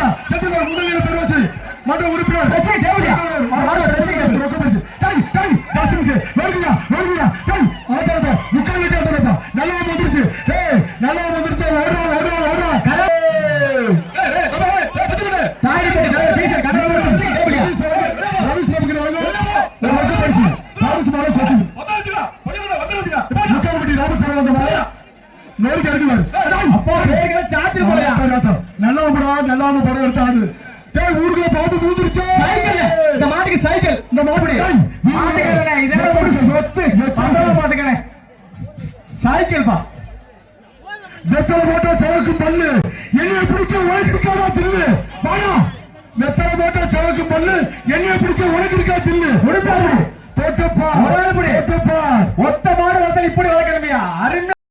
வருதுடா செட்டில் முதலில் பேர் வச்சு மன்ற உறுப்பினர். ரசி, தேவடியா. மாடு ரசி, தேவடி. ரொக்க பரிசு. டேய் டேய் ஜாசிமிஸ் வருதுடா வருதுடா டேய் ஆட்டாத முக்கால் வெட்டி ஆட்டாதப்பா நல்லா வந்துருச்சு. டேய் நல்லா வந்துருச்சு. ஓடுறா ஓடுறா ஓடுறா. ஏய் ஏய் ஏய் தாடி கட்டி தலைவர் டீச்சர் கடை ரசி, தேவடியா. ரவிஸ் பாபுக்கு வாங்க ரொக்க பரிசு ரவிஸ் மாலை கொட்டு வந்தாச்சுடா பள்ளியோட வந்தாச்சுடா முக்கால் வெட்டி ராமசாமி வந்த படா நல்லா படம் எடுத்தாது டேய் ஊருக்குள்ள பாம்பு மூந்துருச்சு சைக்கிள். இந்த மாட்டுக்கு சைக்கிள். இந்த மாப்படி மாட்டுக்காரனே இதெல்லாம் ஒரு சொத்து. பாத்துக்கணே சைக்கிள். பா வெத்தலை போட்டா சவக்கு பல்லு. என்னைய பிடிச்ச உனக்கு இருக்காதா தில்லு? வாடா. வெத்தலை போட்டா சவக்கு பல்லு. என்னைய பிடிச்ச உனக்கு இருக்கா தில்லு? முடிச்சாரு தோட்டப்பா. தோட்டப்பா ஒத்த மாடு வளர்த்தா இப்படி வளர்க்கணுமையா? அருமை